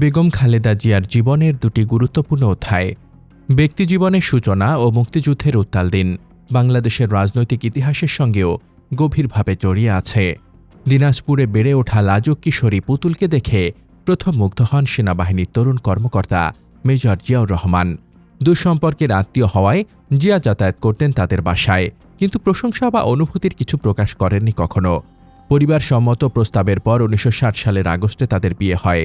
বেগম খালেদা জিয়ার জীবনের দুটি গুরুত্বপূর্ণ অধ্যায়। ব্যক্তিজীবনের সূচনা ও মুক্তিযুদ্ধের উত্তাল দিন বাংলাদেশের রাজনৈতিক ইতিহাসের সঙ্গেও গভীরভাবে জড়িয়ে আছে। দিনাজপুরে বেড়ে ওঠা লাজুক কিশোরী পুতুলকে দেখে প্রথম মুগ্ধ হন সেনাবাহিনীর তরুণ কর্মকর্তা মেজর জিয়াউর রহমান। দুঃসম্পর্কের আত্মীয় হওয়ায় জিয়া যাতায়াত করতেন তাদের বাসায়, কিন্তু প্রশংসা বা অনুভূতির কিছু প্রকাশ করেননি কখনো। পরিবার সম্মত প্রস্তাবের পর উনিশশো ষাট সালের আগস্টে তাদের বিয়ে হয়।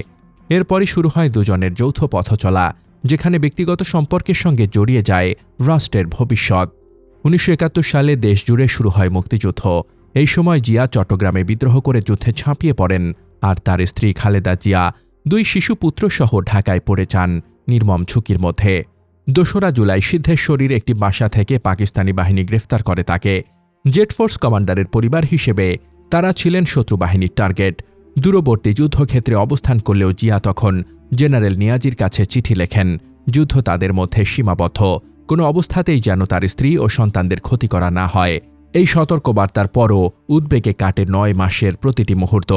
এরপরই শুরু হয় দুজনের যৌথ পথ চলা, যেখানে ব্যক্তিগত সম্পর্কের সঙ্গে জড়িয়ে যায় রাষ্ট্রের ভবিষ্যৎ। উনিশশো একাত্তর সালে দেশজুড়ে শুরু হয় মুক্তিযুদ্ধ। এই সময় জিয়া চট্টগ্রামে বিদ্রোহ করে যুদ্ধে ঝাঁপিয়ে পড়েন, আর তার স্ত্রী খালেদা জিয়া, দুই শিশু পুত্রসহ ঢাকায় পড়ে যান নির্মম ঝুঁকির মধ্যে। দোসরা জুলাই সিদ্ধেশ্বরীর একটি বাসা থেকে পাকিস্তানি বাহিনী গ্রেফতার করে তাকে। জেট ফোর্স কমান্ডারের পরিবার হিসেবে তারা ছিলেন শত্রু বাহিনীর টার্গেট। দূরবর্তী যুদ্ধক্ষেত্রে অবস্থান করলেও জিয়া তখন জেনারেল নিয়াজির কাছে চিঠি লেখেন, যুদ্ধ তাদের মধ্যে সীমাবদ্ধ। কোনো অবস্থাতেই যেন তার স্ত্রী ও সন্তানদের ক্ষতি করা না হয়। এই সতর্কবার্তার পরও উদ্বেগে কাটে নয় মাসের প্রতিটি মুহূর্ত।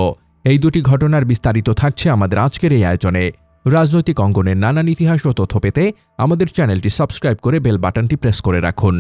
এই দুটি ঘটনার বিস্তারিত থাকছে আমাদের আজকের এই আয়োজনে। রাজনৈতিক অঙ্গনের নানান ইতিহাস ও তথ্য পেতে আমাদের চ্যানেলটি সাবস্ক্রাইব করে বেল বাটনটি প্রেস করে রাখুন।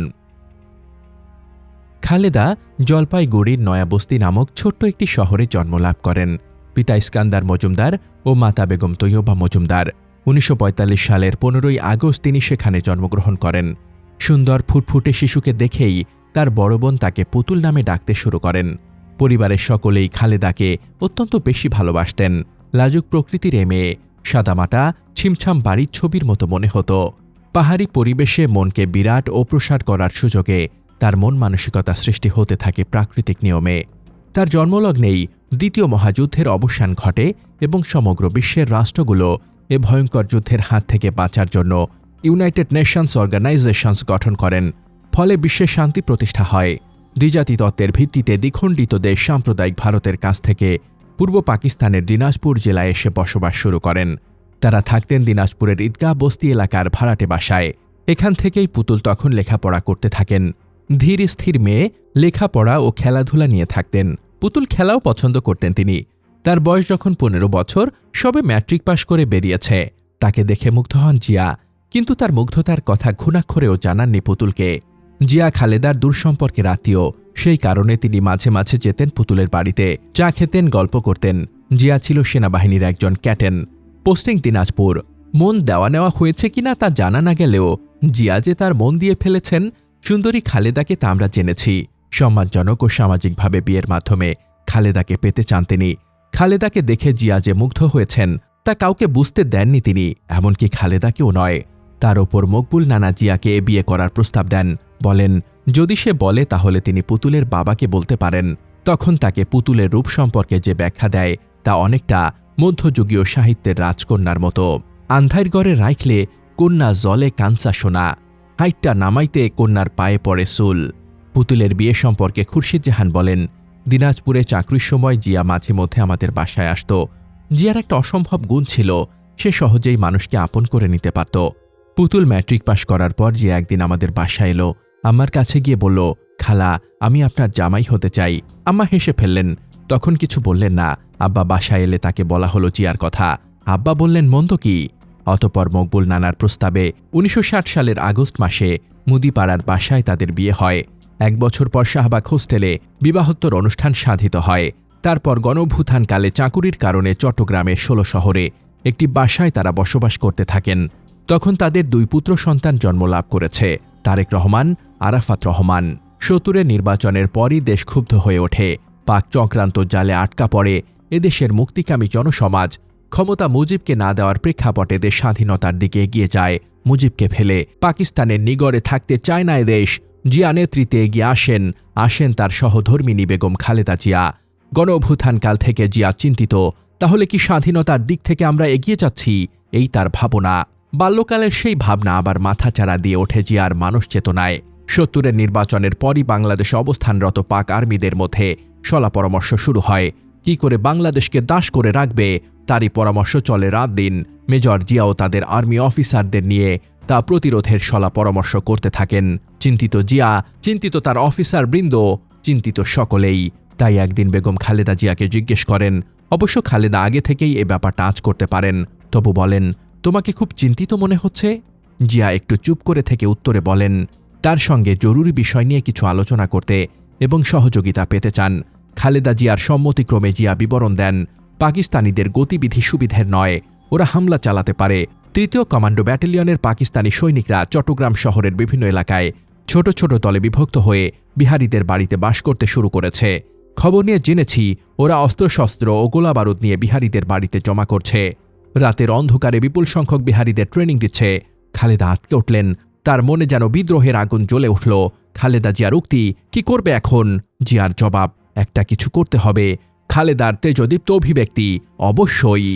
খালেদা জলপাইগুড়ির নয়াবস্তি নামক ছোট্ট একটি শহরে জন্ম লাভ করেন। পিতা ইস্কান্দার মজুমদার ও মাতা বেগম তৈয়বা মজুমদার। উনিশশো পঁয়তাল্লিশ সালের পনেরোই আগস্ট তিনি সেখানে জন্মগ্রহণ করেন। সুন্দর ফুটফুটে শিশুকে দেখেই তার বড় বোন তাকে পুতুল নামে ডাকতে শুরু করেন। পরিবারের সকলেই খালেদাকে অত্যন্ত বেশি ভালোবাসতেন। লাজুক প্রকৃতির এ মেয়ে, সাদামাটা, ছিমছাম বাড়ির ছবির মতো মনে হতো। পাহাড়ি পরিবেশে মনকে বিরাট ও প্রসার করার সুযোগে তার মন মানসিকতা সৃষ্টি হতে থাকে প্রাকৃতিক নিয়মে। তার জন্মলগ্নেই দ্বিতীয় মহাযুদ্ধের অবসান ঘটে এবং সমগ্র বিশ্বের রাষ্ট্রগুলো এ ভয়ঙ্কর যুদ্ধের হাত থেকে বাঁচার জন্য ইউনাইটেড নেশনস অর্গানাইজেশনস গঠন করেন। ফলে বিশ্বে শান্তি প্রতিষ্ঠা হয়। দ্বিজাতি তত্ত্বের ভিত্তিতে দ্বিখণ্ডিত দেশ সাম্প্রদায়িক ভারতের কাছ থেকে পূর্ব পাকিস্তানের দিনাজপুর জেলায় এসে বসবাস শুরু করেন। তারা থাকতেন দিনাজপুরের ঈদগাহ বস্তি এলাকার ভাড়াটে বাসায়। এখান থেকেই পুতুল তখন লেখাপড়া করতে থাকেন। ধীর স্থির মেয়ে, লেখাপড়া ও খেলাধুলা নিয়ে থাকতেন। পুতুল খেলাও পছন্দ করতেন তিনি। তার বয়স যখন পনেরো বছর, সবে ম্যাট্রিক পাশ করে বেরিয়েছে। তাকে দেখে মুগ্ধ হন জিয়া, কিন্তু তার মুগ্ধতার কথা ঘুণাক্ষরেও জানাননি পুতুলকে। জিয়া খালেদার দূরসম্পর্কের আত্মীয়, সেই কারণে তিনি মাঝে মাঝে যেতেন পুতুলের বাড়িতে, চা খেতেন, গল্প করতেন। জিয়া ছিল সেনাবাহিনীর একজন ক্যাটেন। পোস্টিং দিনাজপুর। মন দেওয়া নেওয়া হয়েছে কিনা তা জানা না গেলেও, জিয়া যে তার মন দিয়ে ফেলেছেন সুন্দরী খালেদাকে তা আমরা জেনেছি। সম্মানজনক ও সামাজিকভাবে বিয়ের মাধ্যমে খালেদাকে পেতে চান তিনি। খালেদাকে দেখে জিয়া যে মুগ্ধ হয়েছেন, তা কাউকে বুঝতে দেননি তিনি, এমনকি খালেদাকেও নয়। তার ওপর মকবুল নানা জিয়াকে বিয়ে করার প্রস্তাব দেন। বলেন, যদি সে বলে তাহলে তিনি পুতুলের বাবাকে বলতে পারেন। তখন তাকে পুতুলের রূপ সম্পর্কে যে ব্যাখ্যা দেয়, তা অনেকটা মধ্যযুগীয় সাহিত্যের রাজকন্যার মতো। আন্ধাইর গড়ে রাইখলে কন্যা জলে কাঞ্চা সোনা। হাইটটা নামাইতে কন্যার পায়ে পড়ে সুল। পুতুলের বিয়ে সম্পর্কে খুরশিদ জাহান বলেন, দিনাজপুরে চাকরির সময় জিয়া মাঝে মধ্যে আমাদের বাসায় আসত। জিয়ার একটা অসম্ভব গুণ ছিল, সে সহজেই মানুষকে আপন করে নিতে পারত। পুতুল ম্যাট্রিক পাশ করার পর যে একদিন আমাদের বাসায় এলো। আমার কাছে গিয়ে বলল, খালা, আমি আপনার জামাই হতে চাই। আম্মা হেসে ফেললেন, তখন কিছু বললেন না। আব্বা বাসায় এলে তাকে বলা হলো জিয়ার কথা। আব্বা বললেন, মন্দ কি? অতপর মকবুল নানার প্রস্তাবে উনিশশো ষাট সালের আগস্ট মাসে মুদিপাড়ার বাসায় তাদের বিয়ে হয়। এক বছর পর শাহবাগ হোস্টেলে বিবাহোত্তর অনুষ্ঠান সাধিত হয়। তারপর গণভূথানকালে চাকুরির কারণে চট্টগ্রামের ষোলো শহরে একটি বাসায় তারা বসবাস করতে থাকেন। তখন তাদের দুই পুত্র সন্তান জন্ম লাভ করেছে, তারেক রহমান, আরাফাত রহমান। সত্তরের নির্বাচনের পরই দেশ ক্ষুব্ধ হয়ে ওঠে। পাক চক্রান্ত জালে আটকা পড়ে। এদেশের মুক্তিকামী জনসমাজ ক্ষমতা মুজিবকে না দেওয়ার প্রেক্ষাপটে দেশ স্বাধীনতার দিকে এগিয়ে যায়। মুজিবকে ফেলে পাকিস্তানের নিগড়ে থাকতে চায় না দেশ। জিয়া নেতৃত্বে এগিয়ে আসেন। আসেন তার সহধর্মিনী বেগম খালেদা জিয়া। গণ অভ্যুত্থানকাল থেকে জিয়া চিন্তিত। তাহলে কি স্বাধীনতার দিক থেকে আমরা এগিয়ে যাচ্ছি? এই তার ভাবনা। বাল্যকালের সেই ভাবনা আবার মাথাচাড়া দিয়ে ওঠে জিয়ার মানুষ চেতনায় সত্তরের নির্বাচনের পরই বাংলাদেশে অবস্থানরত পাক আর্মিদের মধ্যে সলা পরামর্শ শুরু হয়। কি করে বাংলাদেশকে দাস করে রাখবে, তারই পরামর্শ চলে রাত দিন। মেজর জিয়াও তাদের আর্মি অফিসারদের নিয়ে তা প্রতিরোধের সলা পরামর্শ করতে থাকেন। চিন্তিত জিয়া, চিন্তিত তার অফিসার বৃন্দ, চিন্তিত সকলেই। তাই একদিন বেগম খালেদা জিয়াকে জিজ্ঞেস করেন, অবশ্য খালেদা আগে থেকেই এ ব্যাপারটা আজ করতে পারেন? তবু বলেন, তোমাকে খুব চিন্তিত মনে হচ্ছে? জিয়া একটু চুপ করে থেকে উত্তরে বলেন, তার সঙ্গে জরুরি বিষয় নিয়ে কিছু আলোচনা করতে এবং সহযোগিতা পেতে চান। খালেদা জিয়ার সম্মতিক্রমে জিয়া বিবরণ দেন, পাকিস্তানিদের গতিবিধি সুবিধের নয়, ওরা হামলা চালাতে পারে। তৃতীয় কমান্ডো ব্যাটালিয়নের পাকিস্তানি সৈনিকরা চট্টগ্রাম শহরের বিভিন্ন এলাকায় ছোট ছোট দলে বিভক্ত হয়ে বিহারীদের বাড়িতে বাস করতে শুরু করেছে। খবর নিয়ে জেনেছি, ওরা অস্ত্রশস্ত্র ও গোলাবারুদ নিয়ে বিহারীদের বাড়িতে জমা করছে। রাতের অন্ধকারে বিপুল সংখ্যক বিহারীদের ট্রেনিং দিচ্ছে। খালেদা আটকে উঠলেন, তার মনে যেন বিদ্রোহের আগুন জ্বলে উঠল। খালেদা জিয়ার উক্তি, কি করবে এখন? জিয়ার জবাব একটা কিছু করতে হবে। খালেদার তেজদীপ্ত অভিব্যক্তি অবশ্যই।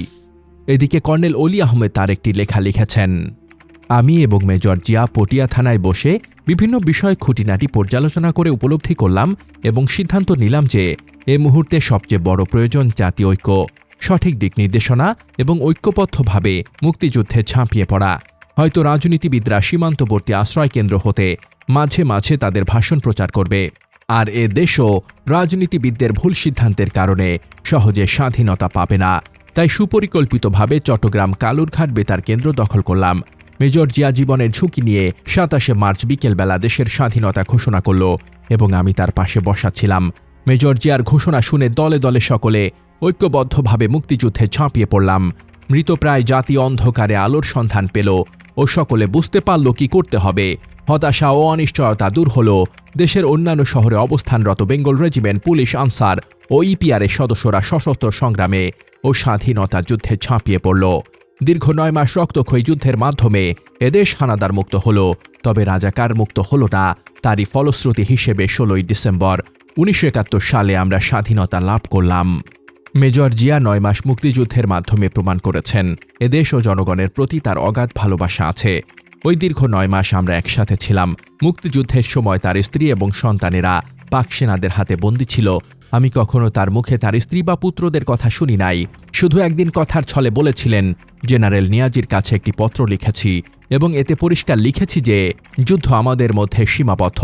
এদিকে কর্নেল অলি আহমেদ তার একটি লেখা লিখেছেন, আমি এবং মেজর জিয়া পটিয়া থানায় বসে বিভিন্ন বিষয় খুঁটিনাটি পর্যালোচনা করে উপলব্ধি করলাম এবং সিদ্ধান্ত নিলাম যে এ মুহূর্তে সবচেয়ে বড় প্রয়োজন জাতীয় ঐক্য, সঠিক দিক নির্দেশনা এবং ঐক্যবদ্ধভাবে মুক্তিযুদ্ধে ঝাঁপিয়ে পড়া। হয়তো রাজনীতিবিদরা সীমান্তবর্তী আশ্রয়কেন্দ্র হতে মাঝে মাঝে তাদের ভাষণ প্রচার করবে। আর এ দেশও রাজনীতিবিদদের ভুল সিদ্ধান্তের কারণে সহজে স্বাধীনতা পাবে না। তাই সুপরিকল্পিতভাবে চট্টগ্রাম কালুরঘাট বেতার কেন্দ্র দখল করলাম। মেজর জিয়া জীবনের ঝুঁকি নিয়ে সাতাশে মার্চ বিকেলবেলা দেশের স্বাধীনতা ঘোষণা করল এবং আমি তার পাশে বসা ছিলাম। মেজর জিয়ার ঘোষণা শুনে দলে দলে সকলে ঐক্যবদ্ধভাবে মুক্তিযুদ্ধে ঝাঁপিয়ে পড়লাম। মৃতপ্রায় জাতি অন্ধকারে আলোর সন্ধান পেল ও সকলে বুঝতে পারল কি করতে হবে। হতাশা ও অনিশ্চয়তা দূর হল। দেশের অন্যান্য শহরে অবস্থানরত বেঙ্গল রেজিমেন্ট পুলিশ আনসার ও ইপিআরের সদস্যরা সশস্ত্র সংগ্রামে ও স্বাধীনতা যুদ্ধে ঝাঁপিয়ে পড়ল। দীর্ঘ নয় মাস রক্তক্ষয়ী যুদ্ধের মাধ্যমে এদেশ হানাদার মুক্ত হল। তবে রাজাকার মুক্ত হল না, তারই ফলশ্রুতি হিসেবে ষোলোই ডিসেম্বর উনিশশো একাত্তর সালে আমরা স্বাধীনতা লাভ করলাম। মেজর জিয়া নয় মাস মুক্তিযুদ্ধের মাধ্যমে প্রমাণ করেছেন এদেশ ও জনগণের প্রতি তার অগাধ ভালোবাসা আছে। ওই দীর্ঘ নয় মাস আমরা একসাথে ছিলাম। মুক্তিযুদ্ধের সময় তার স্ত্রী এবং সন্তানেরা পাক সেনাদের হাতে বন্দী ছিল। আমি কখনো তার মুখে তার স্ত্রী বা পুত্রদের কথা শুনি নাই। শুধু একদিন কথার ছলে বলেছিলেন, জেনারেল নিয়াজির কাছে একটি পত্র লিখেছি এবং এতে পরিষ্কার লিখেছি যে, যুদ্ধ আমাদের মধ্যে সীমাবদ্ধ।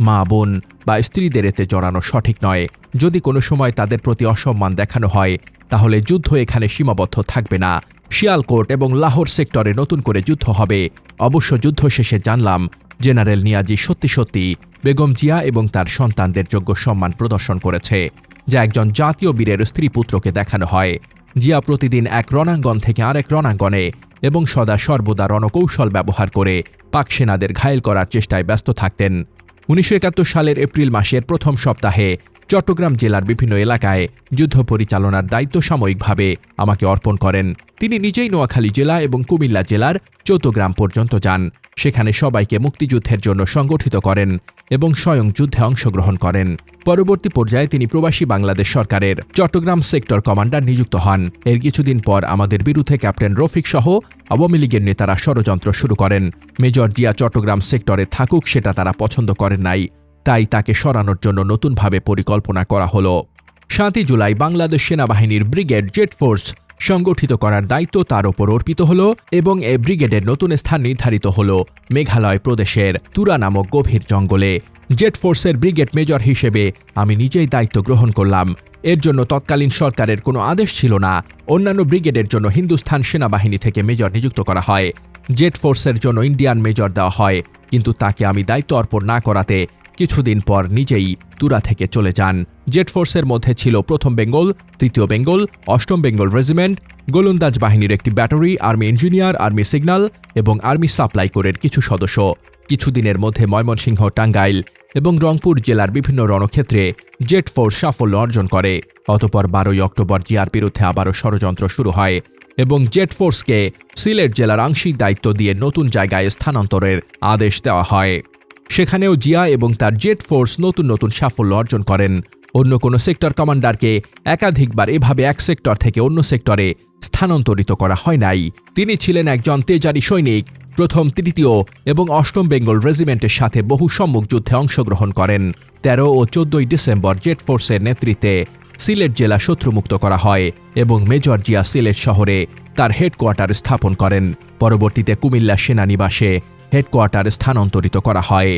মা, বোন বা স্ত্রীদের এতে জড়ানো সঠিক নয়। যদি কোনো সময় তাদের প্রতি অসম্মান দেখানো হয়, তাহলে যুদ্ধ এখানে সীমাবদ্ধ থাকবে না। শিয়ালকোট এবং লাহোর সেক্টরে নতুন করে যুদ্ধ হবে। অবশ্য যুদ্ধ শেষে জানলাম, জেনারেল নিয়াজি সত্যি সত্যি বেগম জিয়া এবং তার সন্তানদের যোগ্য সম্মান প্রদর্শন করেছে, যা একজন জাতীয় বীরের স্ত্রী পুত্রকে দেখানো হয়। জিয়া প্রতিদিন এক রণাঙ্গন থেকে আরেক রণাঙ্গনে এবং সদা সর্বদা রণকৌশল ব্যবহার করে পাক সেনাদের ঘায়েল করার চেষ্টায় ব্যস্ত থাকতেন। উনিশশো একাত্তর সালের এপ্রিল মাসের প্রথম সপ্তাহে চট্টগ্রাম জেলার বিভিন্ন এলাকায় যুদ্ধ পরিচালনার দায়িত্ব সাময়িকভাবে আমাকে অর্পণ করেন। তিনি নিজেই নোয়াখালী জেলা এবং কুমিল্লা জেলার চৌদ্দগ্রাম পর্যন্ত যান। সেখানে সবাইকে মুক্তিযুদ্ধের জন্য সংগঠিত করেন এবং স্বয়ং যুদ্ধে অংশগ্রহণ করেন। পরবর্তী পর্যায়ে তিনি প্রবাসী বাংলাদেশ সরকারের চট্টগ্রাম সেক্টর কমান্ডার নিযুক্ত হন। এর কিছুদিন পর আমাদের বিরুদ্ধে ক্যাপ্টেন রফিক সহ আওয়ামী লীগের নেতারা ষড়যন্ত্র শুরু করেন। মেজর জিয়া চট্টগ্রাম সেক্টরে থাকুক সেটা তারা পছন্দ করেন নাই। তাই তাকে সরানোর জন্য নতুনভাবে পরিকল্পনা করা হলো। সাতই জুলাই বাংলাদেশ সেনাবাহিনীর ব্রিগেড জেট ফোর্স সংগঠিত করার দায়িত্ব তার ওপর অর্পিত হল এবং এ ব্রিগেডের নতুন স্থান নির্ধারিত হল মেঘালয় প্রদেশের তুরা নামক গভীর জঙ্গলে। জেট ফোর্সের ব্রিগেড মেজর হিসেবে আমি নিজেই দায়িত্ব গ্রহণ করলাম। এর জন্য তৎকালীন সরকারের কোনো আদেশ ছিল না। অন্যান্য ব্রিগেডের জন্য হিন্দুস্থান সেনাবাহিনী থেকে মেজর নিযুক্ত করা হয়। জেট ফোর্সের জন্য ইন্ডিয়ান মেজর দেওয়া হয়। কিন্তু তাকে আমি দায়িত্ব অর্পণ না করাতে কিছুদিন পর নিজেই তুরা থেকে চলে যান। জেট ফোর্সের মধ্যে ছিল প্রথম বেঙ্গল, তৃতীয় বেঙ্গল, অষ্টম বেঙ্গল রেজিমেন্ট, গোলন্দাজ বাহিনীর একটি battery, army engineer, army signal এবং আর্মি সাপ্লাই কোরের কিছু সদস্য। কিছুদিনের মধ্যে ময়মনসিংহ, টাঙ্গাইল এবং রংপুর জেলার বিভিন্ন রণক্ষেত্রে জেট ফোর্স সাফল্য অর্জন করে। অতপর বারোই অক্টোবর জিয়ার বিরুদ্ধে আবারও ষড়যন্ত্র শুরু হয় এবং জেট ফোর্সকে সিলেট জেলার আংশিক দায়িত্ব দিয়ে নতুন জায়গায় স্থানান্তরের আদেশ দেওয়া হয়। সেখানেও জিয়া এবং তার জেট ফোর্স নতুন নতুন সাফল্য অর্জন করেন। অন্য কোনো সেক্টর কমান্ডারকে একাধিকবার এভাবে এক সেক্টর থেকে অন্য সেক্টরে স্থানান্তরিত করা হয় নাই। তিনি ছিলেন একজন তেজারি সৈনিক, প্রথম, তৃতীয় এবং অষ্টম বেঙ্গল রেজিমেন্টের সাথে বহু সম্মুখ যুদ্ধে অংশগ্রহণ করেন। তেরো ও চোদ্দই ডিসেম্বর জেট ফোর্সের নেতৃত্বে সিলেট জেলা শত্রুমুক্ত করা হয় এবং মেজর জিয়া সিলেট শহরে তার হেডকোয়ার্টার স্থাপন করেন। পরবর্তীতে কুমিল্লা সেনানিবাসে হেডকোয়ার্টার স্থানান্তরিত করা হয়।